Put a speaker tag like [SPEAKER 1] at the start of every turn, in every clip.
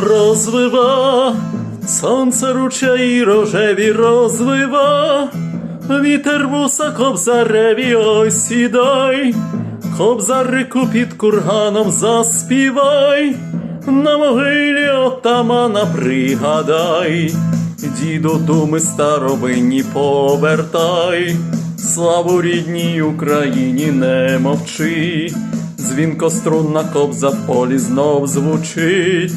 [SPEAKER 1] розвива, сонце ручаї рожеві розвива, вітер вуса кобзареві ой сідай, кобзарику під курганом заспівай, на могилі отамана пригадай, діду думи старовинні повертай, славу рідній Україні не мовчи. Дзвінкострунна кобза в полі знов звучить,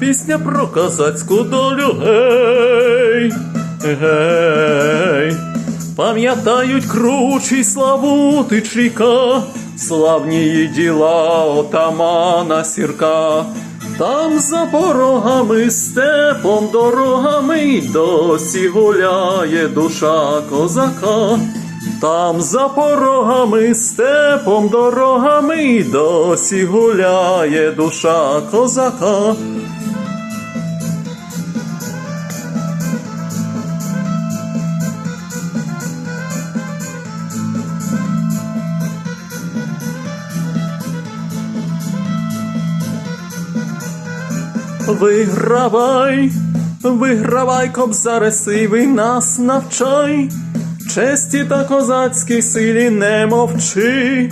[SPEAKER 1] пісня про козацьку долю гей, гей, пам'ятають кручі славутич ріка, славні діла отамана сірка. Там за порогами, степом, дорогами досі гуляє душа козака. Там за порогами, степом, дорогами досі гуляє душа козака. Вигравай, вигравай, кобзаре сивий, нас навчай, честі та козацькій силі не мовчи,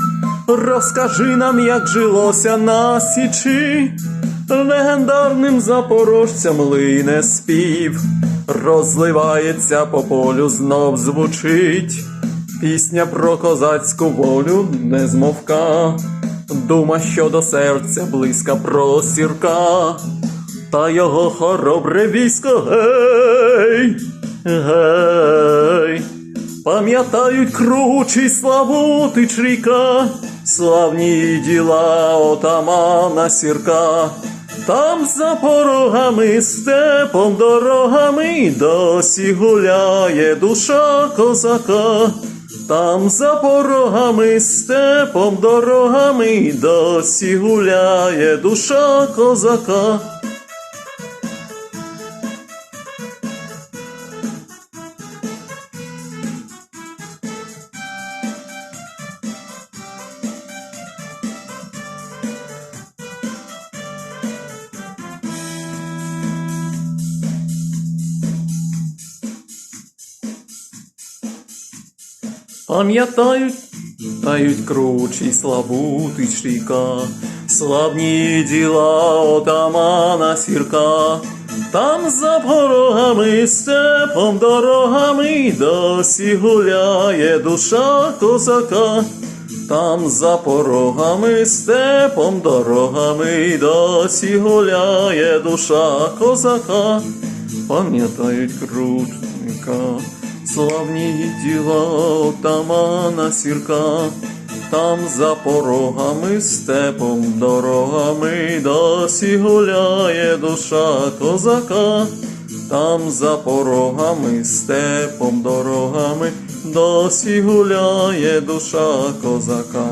[SPEAKER 1] розкажи нам, як жилося на січі, легендарним запорожцям лине спів, розливається по полю, знов звучить, пісня про козацьку волю не змовка, дума, що до серця близька просірка та його хоробре військо гей, гей, пам'ятають славутич ріка, славні діла отамана сірка. Там за порогами, степом, дорогами досі гуляє душа козака. Там за порогами, степом, дорогами досі гуляє душа козака. Пам'ятають, тають кручі славутич ріка, славні діла отамана сірка, там за порогами, степом, дорогами досі гуляє душа козака. Там за порогами, степом, дорогами досі гуляє душа козака, пам'ятають кручника. Славні діла отамана сірка, там за порогами, степом, дорогами досі гуляє душа козака, там за порогами, степом, дорогами досі гуляє душа козака.